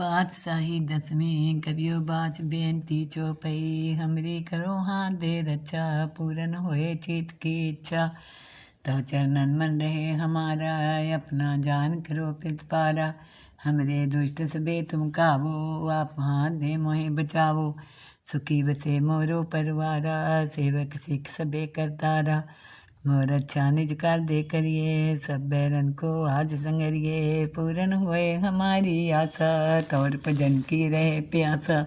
पातशाही दसवीं करियो बाच, बेनती चौपाई। हमरी करो हाँ दे रचा अच्छा, पूरन होए चित की इच्छा। तो चरणन मन रहे हमारा, अपना जान करो पित पारा। हमरे दुष्ट सबे तुम काबो आप हाथ दे मोहे बचावो। सुखी बसे मोरो परवारा, सेवक सिख सबे करतारा। मोर अच्छा निज कर दे करिए सब बैरन को आज संगरिए। पूरन हुए हमारी आशा, तौर भजन की रहे प्यासा।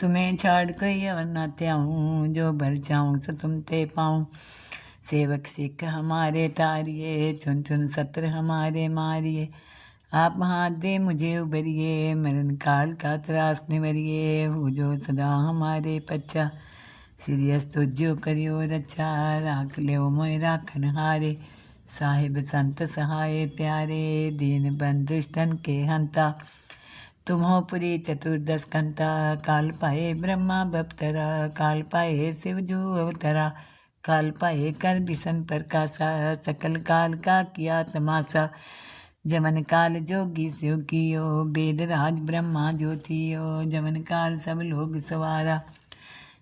तुम्हें छाड़ कोई अवर न त्याऊँ, जो भर चाहूँ सो तुम ते पाऊँ। सेवक सिख हमारे तारिए, चुन चुन सत्र हमारे मारिए। आप हाथ दे मुझे उबरिए, मरण काल का त्रास निवरिए, हो जो सदा हमारे पच्चा। सीरियस तुझो करियो रचा राख लियो मोय राखन हारे। साहिब संत सहाय प्यारे, दीन बंधुष्टन के हंता। तुम हो पुरी चतुर्दश कंता काल पाए ब्रह्मा बपतरा, काल पाए शिव जो अवतरा। काल पाए कर बिसन प्रकाशा सकल काल का किया तमाशा। जमन काल जोगी स्यो कियो वेद राज ब्रह्मा ज्योतियो। जमन काल सब लोग सवारा।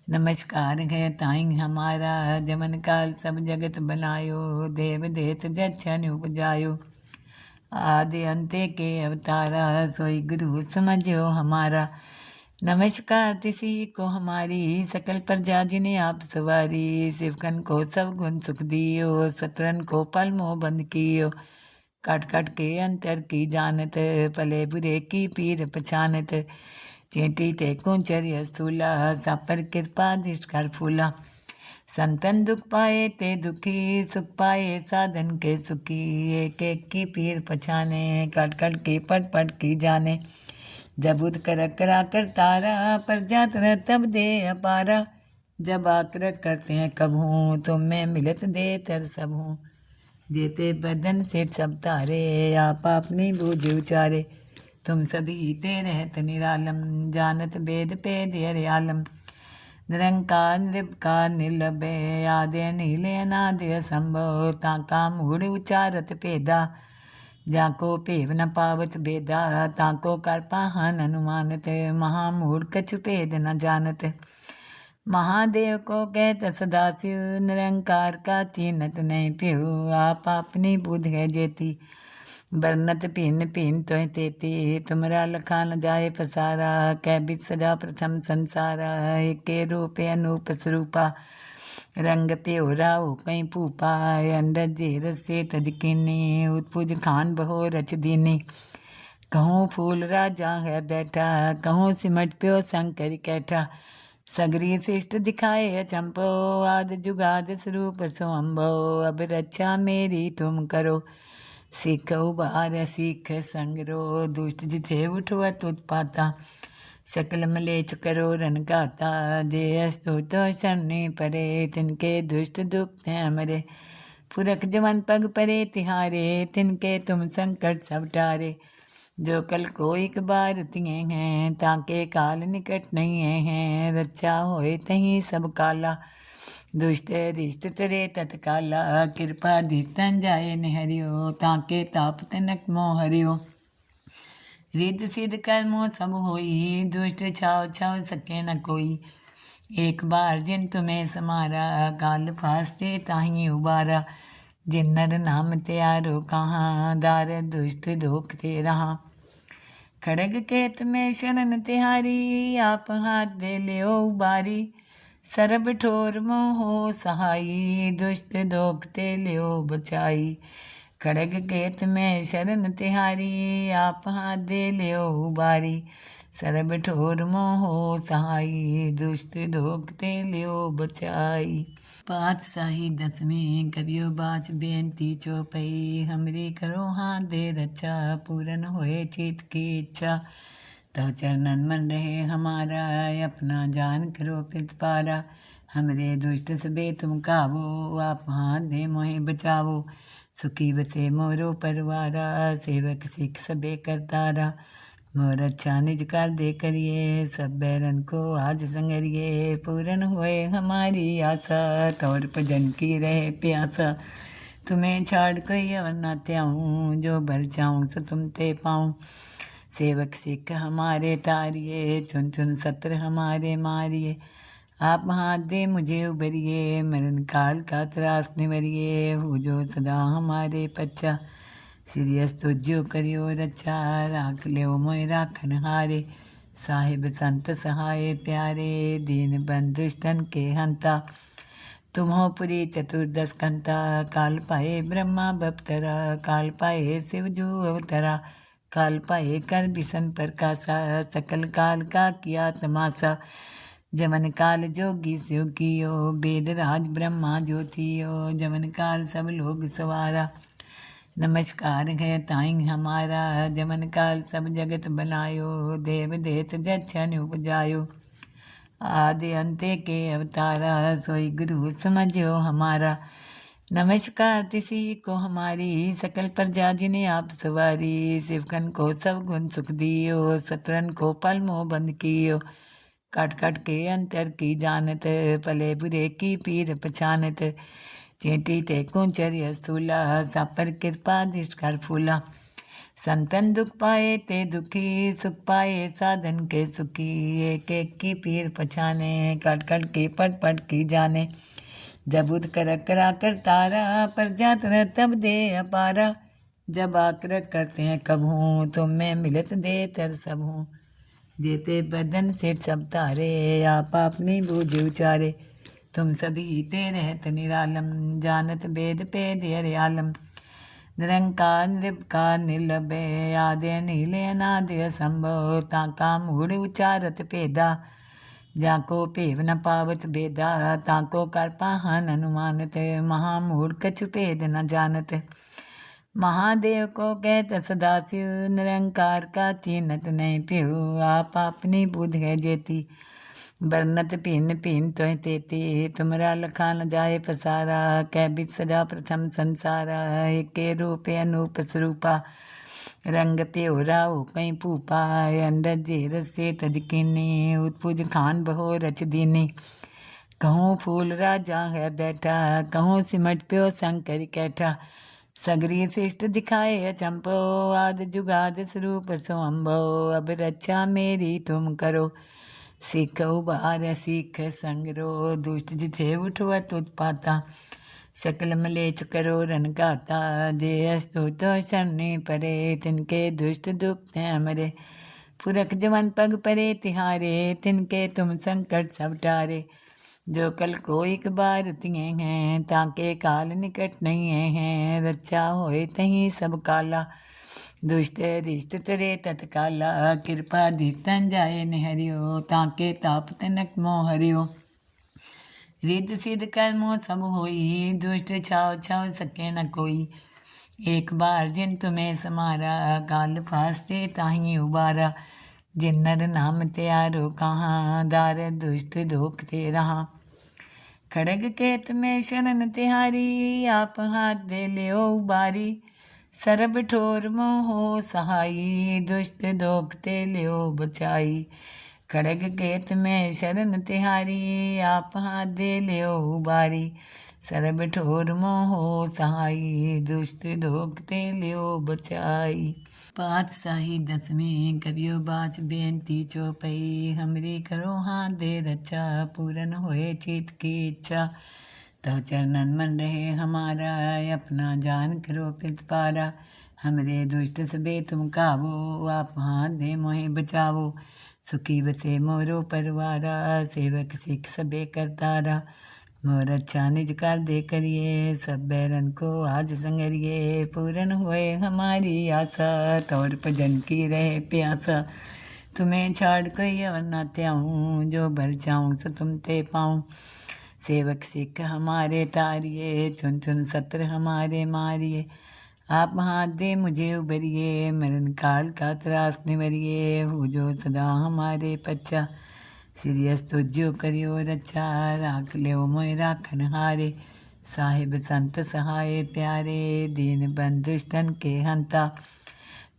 नमस्कार है ताई हमारा जमन काल सब जगत बनायो, देव देत जच्छन उपजायो। आदि अंते के अवतारा, सोई गुरु समझो हमारा। नमस्कार तिसी को हमारी, सकल प्रजा जिन्हें आप सवारी। शिवकन को सब गुण सुख दियो सतरन को पल मोह बंद कियो। काट काट के अंतर की जानत, पले बुरे की पीर पछानत। चेटी टेको चर्य स्थूला सापर कृपा दिष्कर फूला। संतन दुख पाए ते दुखी, सुख पाए साधन के सुखी। एक एक की पीर पछाने, कट कट के पट पट की जाने। जब उद कर करा कर तारा, पर जात तब दे अपारा। जब आकर करते हैं कब हूँ तुम में मिलत दे तर सब। हूँ देते बदन से सब तारे, आप अपनी बूझ उचारे। तुम सभी ते रहत निरालम जानत वेद पे देर आलम निरंकार निर्विकार निर्लभे आदे नीले अनादि असंभव ताका मूढ़ उचारत पेदा जाको पेव न पावत बेदा ताको कर पाहन अनुमानत महामूढ़ कछु पेद न जानत महादेव को कहत सदाशिव निरंकार का चीनत नहीं पिहु आप अपनी बुध है जेती बरनत पिन पिन तो तेती तुमरा लखा न जाए पसारा कै बित सदा प्रथम संसारा के रूप अनूप स्वरूपा रंग प्योरा ओ कई भूपा अंदर जेर से तजकिनी उत्पुज खान बहो रच दीनी कहूँ फूल राजा है बैठा कहूँ सिमट प्यो शंकर कैठा सगरी शिष्ट दिखाए अचंपो आद जुगाद स्वरूप सो अम्बो अब रक्षा मेरी तुम करो सिख उबार सिख संगरो, दुष्ट जिथे उठवत उत्पाता सकल मलेच करो, रन गाता। जे अस्तु तो शरणी परे, तिनके दुष्ट दुख मरे। पुरख जवन पग परे, तिहारे, तिनके तुम संकट सब टारे। जो कल को एक बार तिए हैं, ताके काल निकट नहीं हैं। रक्षा होए तही सब काला। दुष्ट रिष्ट टरे तत्काला कृपा दिस्तन जाए निहरियो ताके ताप तनक मोह हरियो रिद सिद्ध कर्मो सब होई दुष्ट छाव छाव सके न कोई एक बार जिन तुम्हें समारा काल फास्ते ताही उबारा जिन नर नाम त्यारो कहाँ दार दुष्ट दोख ते रहा खड़ग केत में शरण तिहारी आप हाथ दे लियो उबारी सरब ठोर मोहो सहाई दुष्ट दोख ते लियो बचाई खड़ग केत में शरण तिहारी आप हाथ दे लियो उबारी सरब ठोर मोहो सहाई दुष्ट दोख ते लियो बचाई पातशाही दसवीं करियो बाच बेनती चौपई हमरी करो हाथ दे रचा पूरन होए चित की इच्छा तो चरणन मन रहे हमारा, अपना जान करो पितपारा हमरे दुष्ट सबे तुम कावो, आप हाथ दे मोहे बचावो। सुखी बसे मोरो परवारा, सेवक सिख सबे करतारा। मोर अच्छा निज कर दे करिए, सब बैरन को आज संगरिए। पूरन हुए हमारी आशा, तौर भजन की रहे प्यासा। तुम्हें छाड़ कोई अवर न त्याऊँ, जो भर चाहूँ सो तुम ते पाऊँ। सेवक सिख हमारे तारिए, चुन चुन सत्र हमारे मारिए। आप हाथ दे, मुझे उबरिए, मरण काल का त्रास निवरिए। हो जो सदा हमारे पच्चा सीरियस तुझो करियो रचा। राख लियो मोय राखन हारे, साहिब संत सहाय प्यारे। दीन बंधुष्टन के हंता, तुम्हो पुरी चतुर्दश कंता काल पाए ब्रह्मा बपतरा, काल पाए शिव जो अवतरा। काल पाए कर बिशन प्रकाशा सकल काल का किया तमाशा। जमन काल जोगी स्यो कियो वेद राज ब्रह्मा ज्योतियो जमन काल सब लोग सवारा। नमस्कार है ताई हमारा जमन काल सब जगत बनायो, देव देत जच्छन उपजायो। आदि अंते के अवतारा, सोई गुरु समझो हमारा। नमस्कार किसी को हमारी सकल प्रजा जिन्हें आप सवारी शिवकन को सब गुण सुख दियो सतरन को पल मोह बंद कियो। कट कट के अंतर की जानत, पले बुरे की पीर पछानत। चेटी टेकों चर्य स्थूला सापर कृपा दिश कर फूला। संतन दुख पाए ते दुखी, सुख पाए साधन के सुखी। एक एक की पीर पछाने, कट कट के पट पट की जाने। जब उद कर करा तारा पर जात न तब दे अपारा। जब आकर करते हैं कब हूँ तुम में मिलत दे तर सब हूँ। देते बदन से सब तारे, आप अपनी बूझ उचारे। तुम सभी ते रहत निरालम, जानत वेद पे देर आलम। निरंकार, निर्विकार निर्लभे आदे, नीले, अनादि, असंभव ताका मूढ़ उचारत पेदा। जाको पेव न पावत बेदा ताको कर पाहन अनुमानत महामूढ़ कछु भेद न जानत महादेव को कहत सदाशिव निरंकार का चीनत नहीं पिहु आप अपनी बुध है जेती बरनत पिन पिन तो तेती तुमरा लखा न जाए पसारा कै बित सदा प्रथम संसारा के रूप अनूप स्वरूपा रंग प्योरा ओ कई भूपा अंदर जे रसे तजकिनी उत्पुज खान बहो रच दीनी। कहूँ फूल राजा है बैठा, कहूँ सिमट प्यो शंकर कैठा। सगरी शिष्ट दिखाए अचंपो आद जुगाद स्वरूप सोम्भो अब रक्षा मेरी तुम करो, सीख उबार सीख संगरो। दुष्ट जिथे उठवत उत्पाता। सकल मलेच करो रन गाता जे अस्तु तो शरणी परे, तिनके दुष्ट दुख मरे। पुरख जवन पग परे, तिहारे, तिनके तुम संकट सब टारे। जो कल को एक बार तिए हैं, ताके काल निकट नहीं हैं। रक्षा होए तही सब काला। दुष्ट रिष्ट टरे तत्काला। कृपा दिस्तन जाए निहरियो, ताके ताप तनक मोह हरियो रिद सिद्ध कर्मो सब होई दुष्ट छाव छाव सके न कोई एक बार जिन तुम्हें समारा काल फास्ते ताही उबारा जिन नर नाम त्यारो कहाँ दार दुष्ट दोख ते रहा खड़ग केत में शरण तिहारी आप हाथ दे लियो उबारी सरब ठोर मोहो सहाई दुष्ट दोख ते लियो बचाई खड़ग केत में शरण तिहारी आप हाथ दे लियो उबारी सरब ठोर मोहो सहाई दुष्ट दोखते लियो बचाई पातशाही दसवीं करियो बाच बेनती चौपई हमरी करो हाथ दे रचा पूरन होए चित की इच्छा तो चरणन मन रहे हमारा अपना जान करो पित पारा हमरे दुष्ट सबे तुम कावो आप हाथ दे मोहे बचावो सुखी बसे मोरो परवारा, सेवक सिख सबे करतारा। मोर अच्छा निज कर दे करिए, सब बैरन को आज संगरिए। पूरन हुए हमारी आशा, तौर भजन की रहे प्यासा। तुम्हें छाड़ कोई अवर न त्याऊँ, जो भर चाऊँ सो तुम ते पाऊँ। सेवक सिख हमारे तारिए, चुन चुन सत्र हमारे मारिए। आप हाथ दे, मुझे उबरिए मरण काल का त्रास निवरिए हो जो सदा हमारे पच्चा सीरियस तुझो करियो रचा, राख लियो मोय राखन हारे। साहिब संत सहाय प्यारे, दीन बंधुष्टन के हंता।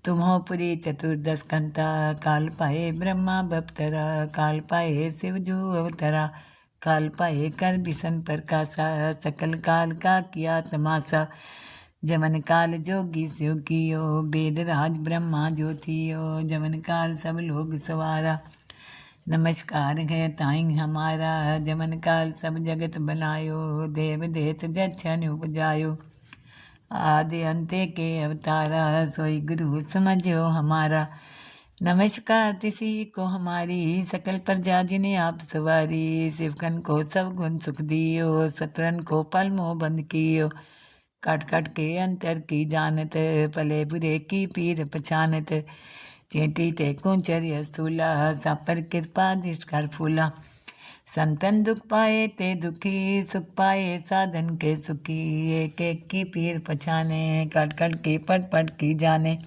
तुम्हो पुरी चतुर्दश कंता काल पाए ब्रह्मा बपतरा, काल पाए शिव जो अवतरा। काल पाए कर बिशन प्रकाशा सकल काल का किया तमाशा। जमन काल जोगी स्यो कियो वेद राज ब्रह्मा ज्योतियो, जमन काल सब लोग सवारा। नमस्कार है ताई हमारा, जमन काल सब जगत बनायो, देव देत जच्छन उपजायो। आदि अंते के अवतारा, सोई गुरु समझो हमारा। नमस्कार तिसी को हमारी, सकल प्रजा जिन्हें आप सवारी। शिवकन को सब गुण सुख दियो, सतरन को पल मोह बंद कियो। कट कट के, अंतर की जानत, पले बुरे की पीर पछानत। चेटी टेकों चर्य स्थूला, सापर कृपा दिश कर फूला। संतन दुख पाए ते दुखी, सुख पाए साधन के सुखी। एक एक की पीर पछाने, कट कट के पट पट की जाने।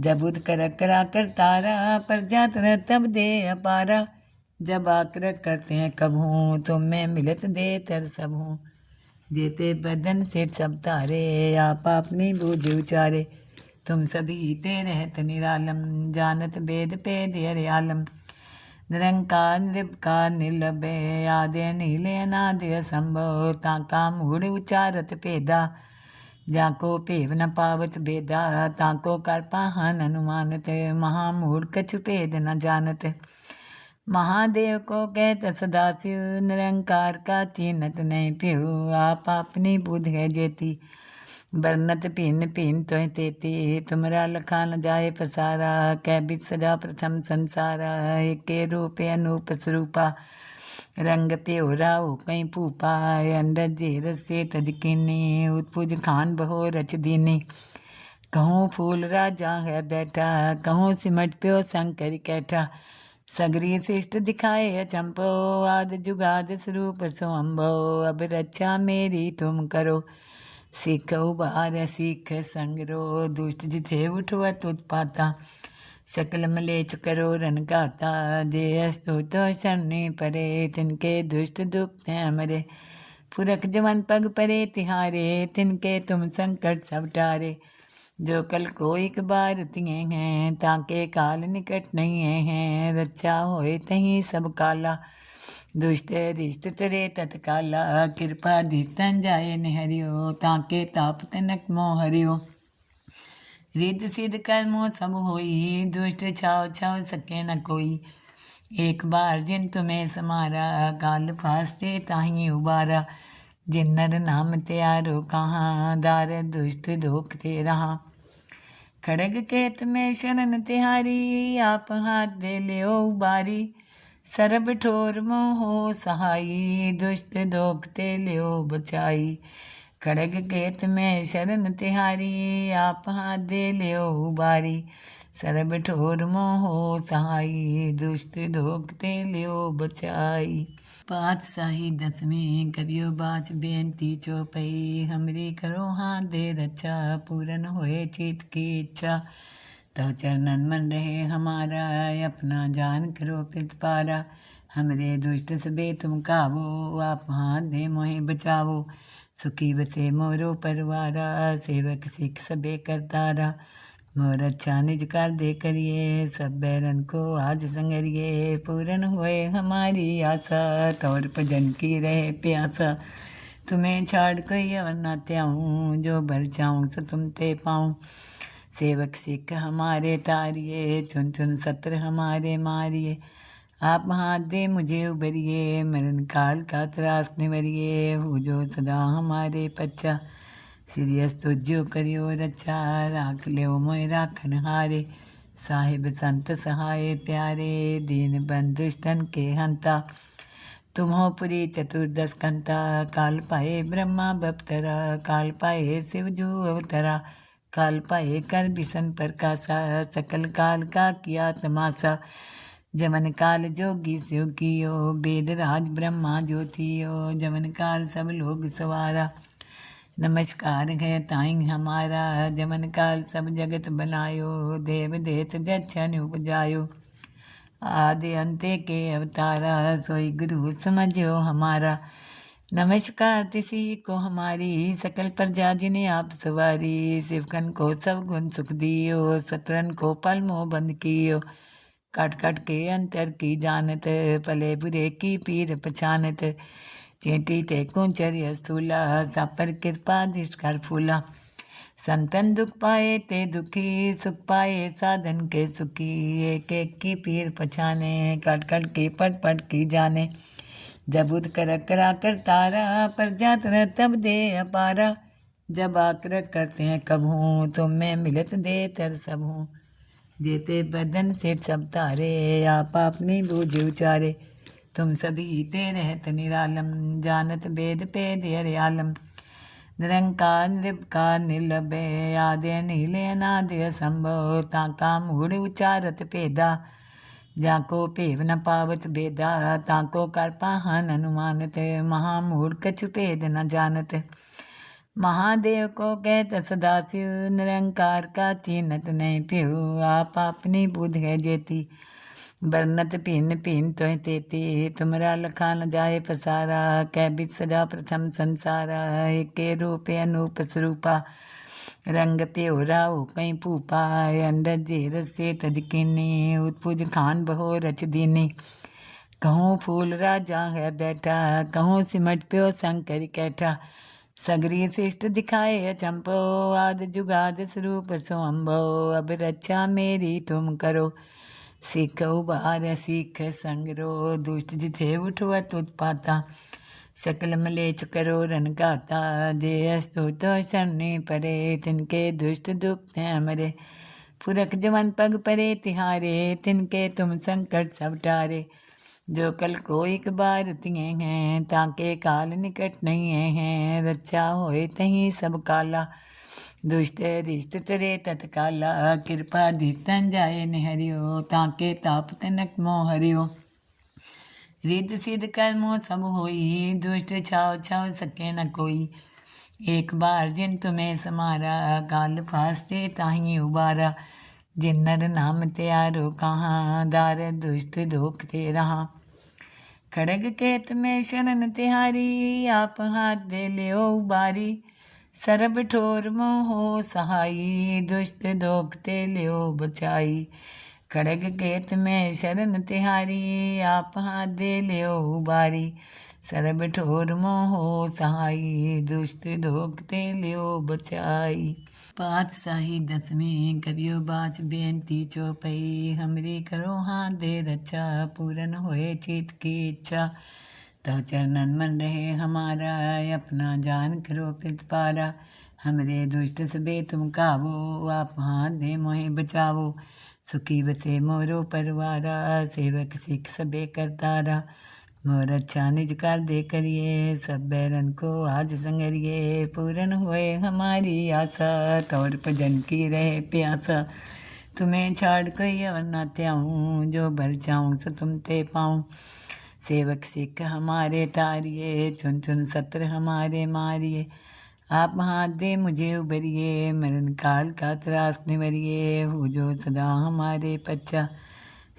जब उद कर करा कर तारा, पर जात न तब दे अपारा। जब आकर करते हैं कब हूँ तुम में मिलत दे तर सब हूँ देते बदन से सब तारे, आप अपनी बूझ उचारे। तुम सभी ते रहत निरालम, जानत वेद पे देर आलम। निरंकार निरपकार निर्लभे, आदे नीले अनादे संभव ताका मूढ़ उचारत पेदा। जाको भेव न पावत बेदा, ताको कर पाहन अनुमानत महामूढ़ कछु भेद न जानत। महादेव को कहत, सदाशिव, निरंकार का चीनत नहीं प्यू आप अपनी बुध है जेती। बरनत पीन पीन तो तेती। तुमरा लखा न जाए पसारा। कै बित सदा प्रथम संसारा। एक रूप अनूप स्वरूपा। रंग प्योरा ओ कई भूपा अंदर जे रसे तजकिनी उत्पुज खान बहो रच दीनी। कहूँ फूल राजा है बैठा। कहूँ सिमट प्यो शंकर कैठा। सगरी शिष्ट दिखाए अचंपो, आद जुगाद स्वरूप सोम्भो अब रक्षा मेरी तुम करो, सिख उबार सीख संगरो। दुष्ट जिथे उठवत उत्पाता सकल मलेच करो रन गाता। जे अस्तु तो शरणी परे, तिनके दुष्ट दुख मरे। पुरख जवन पग परे, तिहारे, तिनके तुम संकट सब टारे। जो कल को एक बार तिए हैं, ताके काल निकट नहीं हैं। रक्षा होए तही सब काला। दुष्ट रिष्ट टरे तत्काला। कृपा धीतन जाए निहरियो, ताके ताप तनक मोह हरियो रिद सिद्ध कर्मो सब होई, दुष्ट छाव छाव सके न कोई। एक बार जिन तुम्हें समारा, काल फास्ते ताही उबारा। जिन नर नाम त्यारो कहाँ दार दुष्ट दोख ते रहा खड़ग केत में शरण तिहारी आप हाथ दे लियो बारी सरब ठोर मोहो सहाई दुष्ट दोख ते लियो बचाई खड़ग केत में शरण तिहारी आप हाथ दे लियो बारी सरब ठोर मोहो सहाई दुष्ट दोख ते लियो बचाई पातशाही दसवीं करियो बाच बेनती चौपई। हमरी करो हाँ दे रक्षा पूरन होए चित की इच्छा। तो चरणन मन रहे हमारा, अपना जान करो पित पारा। हमरे दुष्ट सबे तुम कावो, आप हाथ दे मोहे बचावो। सुखी बसे मोरो परवारा, सेवक सिख सबे करतारा। मोर अच्छा निज कर दे करिए सब बैरन को आज संगरिए पूरन हुए हमारी आशा, तौर भजन की रहे प्यासा। तुम्हें छाड़ कोई अवर ना त्याऊँ, जो भर जाऊँ सो तुम ते पाऊँ। सेवक सिख हमारे तारिए चुन चुन सत्र हमारे मारिए आप हाथ दे मुझे उबरिए मरण काल का त्रास निवरिए हो जो सदा हमारे पच्चा सीरियस तो जो करियो रचा राख लियो मोय राखन हारे साहिब संत सहाय प्यारे दीन बंधुष्टन के हंता तुम्हो पुरी चतुर्दश कंता काल पाए ब्रह्मा बपतरा काल पाए शिव जो अवतरा काल पाए कर बिशन प्रकाशा सकल काल का किया तमाशा जमन काल जोगी शिव कियो वेद राज ब्रह्मा ज्योतियो जमन काल सब लोग सवारा नमस्कार है ताई हमारा, जमन काल सब जगत बनायो, देव देत जच्छन उपजायो। आदि अंते के अवतारा, सोई गुरु समझो हमारा। नमस्कार तिसी को हमारी, सकल प्रजा जिन्हें आप सवारी। शिवकन को सब गुण सुख दियो सतरन को पल मोह बंद कियो। कट कट के अंतर की जानत, पले बुरे की पीर पछानत। चेटी टेकों चर्य स्थूला सापर कृपा कर फूला. संतन दुख पाए ते दुखी, सुख पाए साधन के सुखी. एक एक की पीर पछाने कट कट की पट पट की जाने. जब उद कर करा कर तारा, पर जात न तब दे अपारा. जब आकर करते हैं कब हूँ तुम में मिलत दे तर सब हूँ. देते बदन से सब तारे, आप अपनी बूझ उचारे. तुम सभी ते रहत निरालम, जानत वेद पे देर आलम। निरंकार निर्विकार निर्लभे, आदि नीले अनादि संभव ताका मूढ़ उचारत पेदा। जाको पेव न पावत बेदा ताको कर पाहन अनुमानत महामूढ़ कछु भेद न जानत। महादेव को कहत सदाशिव, निरंकार का चीनत नहीं प्यू आप अपनी बुध है जेती। बरनत पीन पीन तो तेती तुमरा लखा न जाए पसारा कै बिच सजा प्रथम संसारा के रूप अनूप स्वरूपा रंग प्योरा हो कई भूपा अंदर जेर से तजकिनी उत्पुज खान बहो रच दीनी कहूँ फूल राजा है बैठा कहूँ सिमट प्यो शंकर कैठा सगरी शिष्ट दिखाए चंपो आद जुगाद स्वरूप सोम्भो अब रक्षा मेरी तुम करो सीख उबार सिख संगरो, दुष्ट जिथे उठवत उत्पाता सकल मलेच करो रन गाता, जे अस्तु तो शरणी परे, तिनके दुष्ट दुख हैं मरे। पुरख जवन पग परे, तिहारे, तिनके तुम संकट सब टारे। जो कल को एक बार तिए हैं, ताके काल निकट नहीं हैं रक्षा होए तही सब काला। दुष्ट रिष्ट टरे तत्काला कृपा धिस्तन जाए निहरियो ताके ताप तनक मोह हरियो रिद सिद्ध कर्मो सब होई दुष्ट छाव छाव सके न कोई एक बार जिन तुम्हें समारा काल फास्ते ताही उबारा जिन नर नाम त्यारो कहाँ दार दुष्ट दोख ते रहा खड़ग केत में शरण तिहारी आप हाथ दे लियो बारी सरब ठोर मोहो सहाई दुष्ट दोख ते लियो बचाई खड़ग केत में शरण तिहारी आप हाथ दे लियो बारी सरब ठोर मोहो सहाई दुष्ट दोख ते लियो बचाई पातशाही दसवीं करियो बाच बेनती चौपई हमरी करो हाथ दे रक्षा पूरन होए चित की इच्छा तो चरणन मन रहे हमारा, अपना जान करो पित पारा। हमरे दुष्ट सबे तुम कावो, आप हाथ दे मोहे बचावो। सुखी बसे मोरो परवारा, सेवक सिख सबे करतारा। मोर अच्छा निज कर दे करिए, सब बैरन को आज संगरिए। पूरन हुए हमारी आशा, तौर भजन की रहे प्यासा। तुम्हें छाड़ कोई अवर ना त्याऊँ, जो भर जाऊँ सो तुम ते पाऊँ। सेवक सिख हमारे तारिए, चुन चुन सत्र हमारे मारिए। आप हाथ दे, मुझे उबरिए मरण काल का त्रास निवरिए हो जो सदा हमारे पच्चा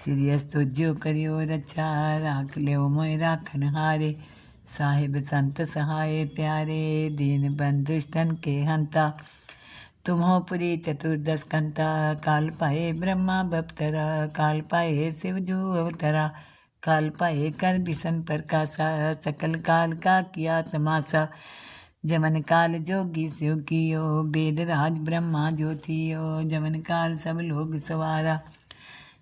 सीरियस तुझो करियो रचा, राख लियो मोय राखन हारे। साहिब संत सहाय प्यारे, दीन बंधुष्टन के हंता। तुम्हो पुरी चतुर्दश कंता, काल पाए ब्रह्मा बपतरा, काल पाए शिवजू अवतरा। काल पाए, कर बिसन प्रकाशा सकल काल का किया तमाशा। जमन काल जोगी शिव कियो वेद राज ब्रह्मा ज्योतियो जमन काल सब लोग सवारा।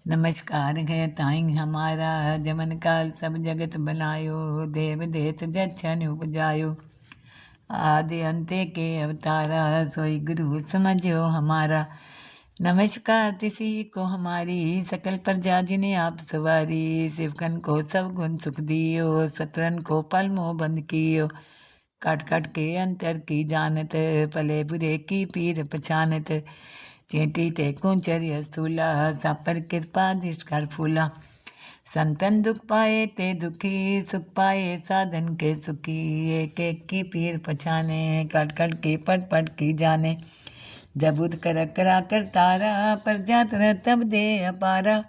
नमस्कार है ताई हमारा, जमन काल सब जगत बनायो, देव देत जच्छन उपजायो। आदि अंते के अवतारा, सोई गुरु समझो हमारा। नमस्कार तिसी को हमारी सकल प्रजा ने आप सवारी। शिवकन को सब गुण सुख दियो सतरन को पल मोह बंद कियो। कट कट के अंतर की जानत, पले बुरे की पीर पछानत। चेटी टेको चर्य स्थूला सापर कृपा कर फूला। संतन दुख पाए ते दुखी, सुख पाए साधन के सुखी। एक एक की पीर पछाने कट कट के पट पट की जाने। जब उद कर करा तारा पर जात न तब दे अपारा।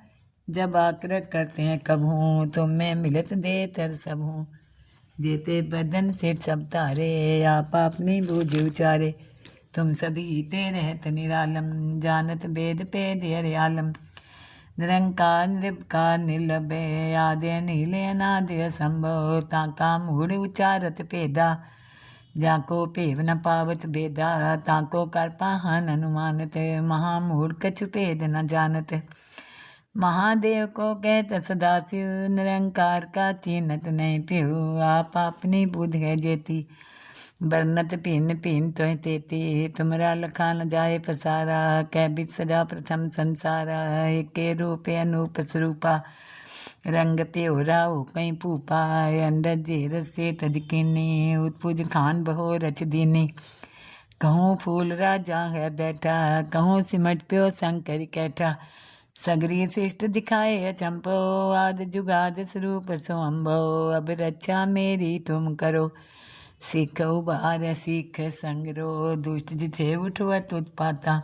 जब आकर करते हैं कब हूँ तुम में मिलत दे तर सब हूँ। देते बदन से सब तारे, आप अपनी बूझ उचारे। तुम सभी ते रहत निरालम, जानत वेद पे देर आलम। निरंकार निर्विकार निर्लभे आदि, नीले, अनादि संभव ताका मूढ़ उचारत पेदा। जाको भेव न पावत बेदा ताको कर पाहन अनुमानत महामूढ़ कछु भेद न जानत महादेव को कहत सदाशिव निरंकार का चीनत नहीं प्यो आप अपनी बुध है जेती बरनत भिन्न भिन्न तो तेती तुमरा लखा न जाए पसारा कै बित सजा प्रथम संसारा एके रूप अनूप स्वरूपा रंग प्योरा हो कई भूपा अंदर जे रसे तजकिनी उत्पुज खान बहो रच दीनी। कहूँ फूल राजा है बैठा, कहूँ सिमट प्यो शंकर कैठा। सगरी शिष्ट दिखाए अचंपो, आद जुगाद स्वरूप सोअम्बो अब। रक्षा मेरी तुम करो, सिख उबार सिख संगरो। दुष्ट जिथे उठवत उत्पाता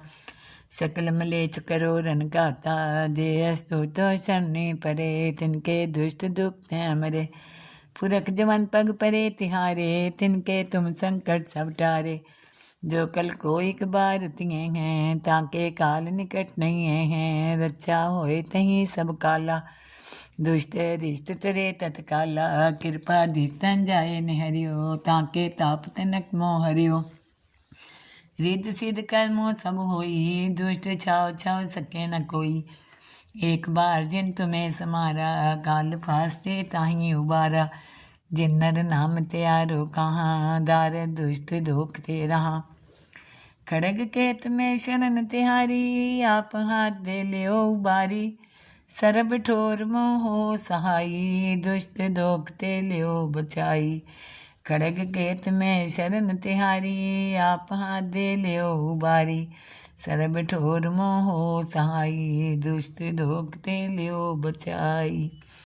सकल मलेच करो रन गाता, जे अस्तु तो शरणी परे, तिनके दुष्ट दुख हैं मरे फुरक जवन पग परे, तिहारे, तिनके तुम संकट सब टारे। जो कल को एक बार तिए हैं, ताके काल निकट नहीं हैं। रक्षा होए तही सब काला, दुष्ट रिष्ट टरे तत्काला। कृपा धीतन जाए निहरियो, ताके ताप तनक मोह हरियो रिद सिद्ध कर्मो सब होई दुष्ट छाव छाव सके न कोई एक बार जिन तुम्हें समारा काल फास्ते ताही उबारा जिन नर नाम त्यारो कहाँ दार दुष्ट धोख ते रहा खड़ग केत में शरण तिहारी आप हाथ दे लियो उबारी सरब ठोर मोहो सहाई दुष्ट दोख ते लियो बचाई खड़ग केत में शरण तिहारी, आप दे लियो बारी। सरब ठोर मोह सहाई, दुष्ट धोखते लियो बचाई।